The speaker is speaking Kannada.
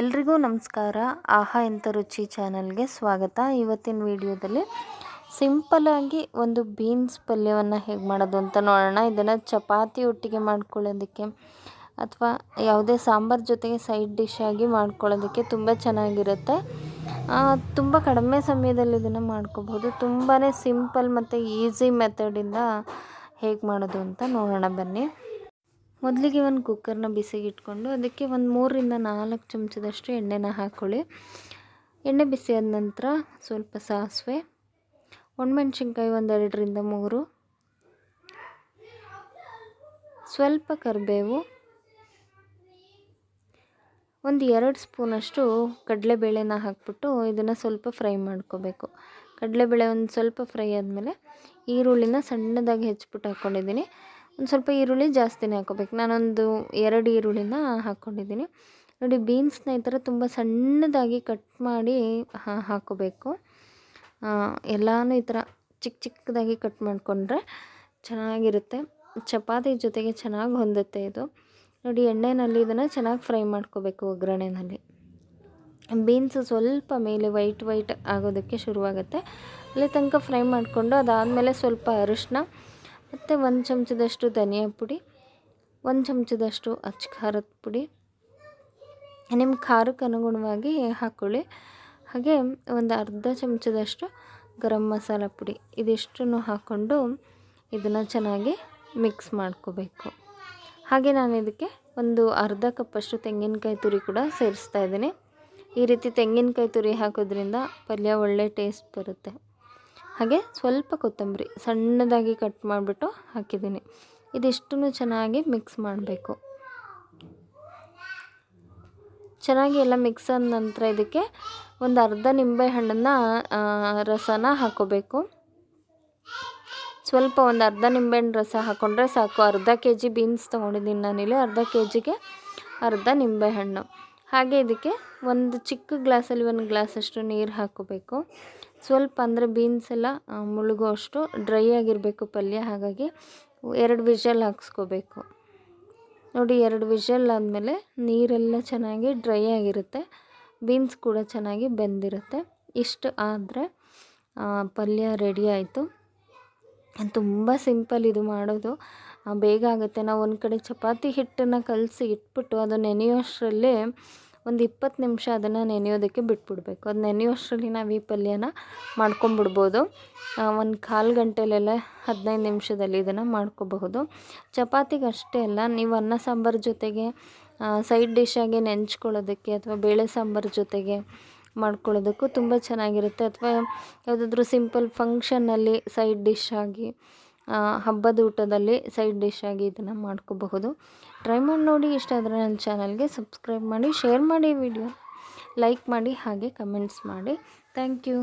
ಎಲ್ರಿಗೂ ನಮಸ್ಕಾರ. ಆಹಾ ಎಂಥ ರುಚಿ ಚಾನಲ್ಗೆ ಸ್ವಾಗತ. ಇವತ್ತಿನ ವಿಡಿಯೋದಲ್ಲಿ ಸಿಂಪಲ್ಲಾಗಿ ಒಂದು ಬೀನ್ಸ್ ಪಲ್ಯವನ್ನು ಹೇಗೆ ಮಾಡೋದು ಅಂತ ನೋಡೋಣ. ಇದನ್ನು ಚಪಾತಿ ಒಟ್ಟಿಗೆ ಮಾಡ್ಕೊಳ್ಳೋದಕ್ಕೆ ಅಥವಾ ಯಾವುದೇ ಸಾಂಬಾರ್ ಜೊತೆಗೆ ಸೈಡ್ ಡಿಶ್ ಆಗಿ ಮಾಡ್ಕೊಳ್ಳೋದಕ್ಕೆ ತುಂಬ ಚೆನ್ನಾಗಿರುತ್ತೆ. ತುಂಬ ಕಡಿಮೆ ಸಮಯದಲ್ಲಿ ಇದನ್ನು ಮಾಡ್ಕೋಬೋದು. ತುಂಬಾ ಸಿಂಪಲ್ ಮತ್ತು ಈಸಿ ಮೆಥಡಿಂದ ಹೇಗೆ ಮಾಡೋದು ಅಂತ ನೋಡೋಣ ಬನ್ನಿ. ಮೊದಲಿಗೆ ಒಂದು ಕುಕ್ಕರ್ನ ಬಿಸಿಗೆ ಇಟ್ಕೊಂಡು ಅದಕ್ಕೆ ಒಂದು ಮೂರರಿಂದ ನಾಲ್ಕು ಚಮಚದಷ್ಟು ಎಣ್ಣೆನ ಹಾಕ್ಕೊಳ್ಳಿ ಎಣ್ಣೆ ಬಿಸಿಯಾದ ನಂತರ ಸ್ವಲ್ಪ ಸಾಸಿವೆ, ಒಣಮೆಣ್ಸಿನ್ಕಾಯಿ ಒಂದೆರಡರಿಂದ ಮೂರು, ಸ್ವಲ್ಪ ಕರಿಬೇವು, ಒಂದು ಎರಡು ಸ್ಪೂನಷ್ಟು ಕಡಲೆಬೇಳೆನ ಹಾಕ್ಬಿಟ್ಟು ಇದನ್ನು ಸ್ವಲ್ಪ ಫ್ರೈ ಮಾಡ್ಕೋಬೇಕು. ಕಡಲೆಬೇಳೆ ಒಂದು ಸ್ವಲ್ಪ ಫ್ರೈ ಆದಮೇಲೆ ಈರುಳ್ಳಿನ ಸಣ್ಣದಾಗಿ ಹೆಚ್ಚಿಬಿಟ್ಟು ಹಾಕ್ಕೊಂಡಿದ್ದೀನಿ ಒಂದು ಸ್ವಲ್ಪ ಈರುಳ್ಳಿ ಜಾಸ್ತಿನೇ ಹಾಕೋಬೇಕು ನಾನೊಂದು ಎರಡು ಈರುಳ್ಳಿನ ಹಾಕ್ಕೊಂಡಿದ್ದೀನಿ. ನೋಡಿ, ಬೀನ್ಸ್ನ ಈ ಥರ ತುಂಬ ಸಣ್ಣದಾಗಿ ಕಟ್ ಮಾಡಿ ಹಾಕೋಬೇಕು ಎಲ್ಲನೂ ಈ ಥರ ಚಿಕ್ಕ ಚಿಕ್ಕದಾಗಿ ಕಟ್ ಮಾಡಿಕೊಂಡ್ರೆ ಚೆನ್ನಾಗಿರುತ್ತೆ. ಚಪಾತಿ ಜೊತೆಗೆ ಚೆನ್ನಾಗಿ ಹೊಂದುತ್ತೆ ಇದು. ನೋಡಿ ಎಣ್ಣೆಯಲ್ಲಿ ಇದನ್ನು ಚೆನ್ನಾಗಿ ಫ್ರೈ ಮಾಡ್ಕೋಬೇಕು ಒಗ್ಗರಣೆನಲ್ಲಿ. ಬೀನ್ಸ್ ಸ್ವಲ್ಪ ಮೇಲೆ ವೈಟ್ ವೈಟ್ ಆಗೋದಕ್ಕೆ ಶುರುವಾಗುತ್ತೆ. ಅಲ್ಲಿ ತನಕ ಫ್ರೈ ಮಾಡಿಕೊಂಡು ಅದಾದಮೇಲೆ ಸ್ವಲ್ಪ ಅರಿಶಿನ ಮತ್ತು ಒಂದು ಚಮಚದಷ್ಟು ಧನಿಯಾ ಪುಡಿ, ಒಂದು ಚಮಚದಷ್ಟು ಅಚ್ಚ ಖಾರದ ಪುಡಿ. ನಿಮ್ಮ ಖಾರಕ್ಕೆ ಅನುಗುಣವಾಗಿ ಹಾಕ್ಕೊಳ್ಳಿ ಹಾಗೆ ಒಂದು ಅರ್ಧ ಚಮಚದಷ್ಟು ಗರಂ ಮಸಾಲ ಪುಡಿ ಇದಿಷ್ಟನ್ನು ಹಾಕ್ಕೊಂಡು ಇದನ್ನು ಚೆನ್ನಾಗಿ ಮಿಕ್ಸ್ ಮಾಡ್ಕೋಬೇಕು. ಹಾಗೆ ನಾನು ಇದಕ್ಕೆ ಒಂದು ಅರ್ಧ ಕಪ್ಪಷ್ಟು ತೆಂಗಿನಕಾಯಿ ತುರಿ ಕೂಡ ಸೇರಿಸ್ತಾ ಇದ್ದೀನಿ. ಈ ರೀತಿ ತೆಂಗಿನಕಾಯಿ ತುರಿ ಹಾಕೋದ್ರಿಂದ ಪಲ್ಯ ಒಳ್ಳೆ ಟೇಸ್ಟ್ ಬರುತ್ತೆ. ಹಾಗೆ ಸ್ವಲ್ಪ ಕೊತ್ತಂಬರಿ ಸಣ್ಣದಾಗಿ ಕಟ್ ಮಾಡಿಬಿಟ್ಟು ಹಾಕಿದ್ದೀನಿ. ಇದಿಷ್ಟನ್ನು ಚೆನ್ನಾಗಿ ಮಿಕ್ಸ್ ಮಾಡಬೇಕು. ಚೆನ್ನಾಗಿ ಎಲ್ಲ ಮಿಕ್ಸ್ ಆದ ನಂತರ ಇದಕ್ಕೆ ಒಂದು ಅರ್ಧ ನಿಂಬೆ ಹಣ್ಣನ್ನು ರಸನ ಹಾಕೋಬೇಕು. ಸ್ವಲ್ಪ ಒಂದು ಅರ್ಧ ನಿಂಬೆಹಣ್ಣು ರಸ ಹಾಕ್ಕೊಂಡ್ರೆ ಸಾಕು. ಅರ್ಧ ಕೆ ಜಿ ಬೀನ್ಸ್ ತೊಗೊಂಡಿದ್ದೀನಿ ನಾನಿಲ್ಲಿ. ಅರ್ಧ ಕೆ ಜಿಗೆ ಅರ್ಧ ನಿಂಬೆಹಣ್ಣು ಹಾಗೆ ಇದಕ್ಕೆ ಒಂದು ಚಿಕ್ಕ ಗ್ಲಾಸಲ್ಲಿ ಒಂದು ಗ್ಲಾಸಷ್ಟು ನೀರು ಹಾಕೋಬೇಕು ಸ್ವಲ್ಪ ಅಂದರೆ ಬೀನ್ಸ್ ಎಲ್ಲ ಮುಳುಗೋ ಅಷ್ಟು ಡ್ರೈ ಆಗಿರಬೇಕು ಪಲ್ಯ. ಹಾಗಾಗಿ ಎರಡು ವಿಷಲ್ ಹಾಕ್ಸ್ಕೋಬೇಕು. ನೋಡಿ, ಎರಡು ವಿಷಲ್ ಆದಮೇಲೆ ನೀರೆಲ್ಲ ಚೆನ್ನಾಗಿ ಡ್ರೈ ಆಗಿರುತ್ತೆ. ಬೀನ್ಸ್ ಕೂಡ ಚೆನ್ನಾಗಿ ಬೆಂದಿರುತ್ತೆ. ಇಷ್ಟು ಆದರೆ ಪಲ್ಯ ರೆಡಿ ಆಯಿತು. ತುಂಬ ಸಿಂಪಲ್ ಇದು ಮಾಡೋದು. ಬೇಗ ಆಗುತ್ತೆ. ನಾವು ಒಂದು ಕಡೆ ಚಪಾತಿ ಹಿಟ್ಟನ್ನು ಕಲಸಿ ಇಟ್ಬಿಟ್ಟು ಅದು ನೆನೆಯೋಷ್ಟರಲ್ಲೇ ಒಂದು ಇಪ್ಪತ್ತು ನಿಮಿಷ ಅದನ್ನು ನೆನೆಯೋದಕ್ಕೆ ಬಿಟ್ಬಿಡ್ಬೇಕು. ಅದು ನೆನೆಯೋಷ್ಟರಲ್ಲಿ ನಾವು ಈ ಪಲ್ಯನ ಮಾಡ್ಕೊಂಬಿಡ್ಬೋದು. ಒಂದು ಕಾಲು ಗಂಟೆಲೆಲ್ಲ ಹದಿನೈದು ನಿಮಿಷದಲ್ಲಿ ಇದನ್ನು ಮಾಡ್ಕೋಬಹುದು. ಚಪಾತಿಗೆ ಅಷ್ಟೇ ಅಲ್ಲ, ನೀವು ಅನ್ನ ಸಾಂಬಾರು ಜೊತೆಗೆ ಸೈಡ್ ಡಿಶ್ಶಾಗಿ ನೆಂಚ್ಕೊಳ್ಳೋದಕ್ಕೆ ಅಥವಾ ಬೇಳೆ ಸಾಂಬಾರು ಜೊತೆಗೆ ಮಾಡ್ಕೊಳ್ಳೋದಕ್ಕೂ ತುಂಬ ಚೆನ್ನಾಗಿರುತ್ತೆ. ಅಥವಾ ಯಾವುದಾದ್ರೂ ಸಿಂಪಲ್ ಫಂಕ್ಷನ್ನಲ್ಲಿ ಸೈಡ್ ಡಿಶ್ ಆಗಿ ಹಬ್ಬದ ಊಟದಲ್ಲಿ ಸೈಡ್ ಡಿಶ್ ಆಗಿ ಇದನ್ನು ಮಾಡ್ಕೋಬಹುದು. ಟ್ರೈ ಮಾಡಿ ನೋಡಿ, ಇಷ್ಟ ಆದರೆ ನನ್ನ ಚಾನಲ್ಗೆ ಸಬ್ಸ್ಕ್ರೈಬ್ ಮಾಡಿ ಶೇರ್ ಮಾಡಿ ವಿಡಿಯೋ ಲೈಕ್ ಮಾಡಿ, ಹಾಗೆ ಕಮೆಂಟ್ಸ್ ಮಾಡಿ. Thank you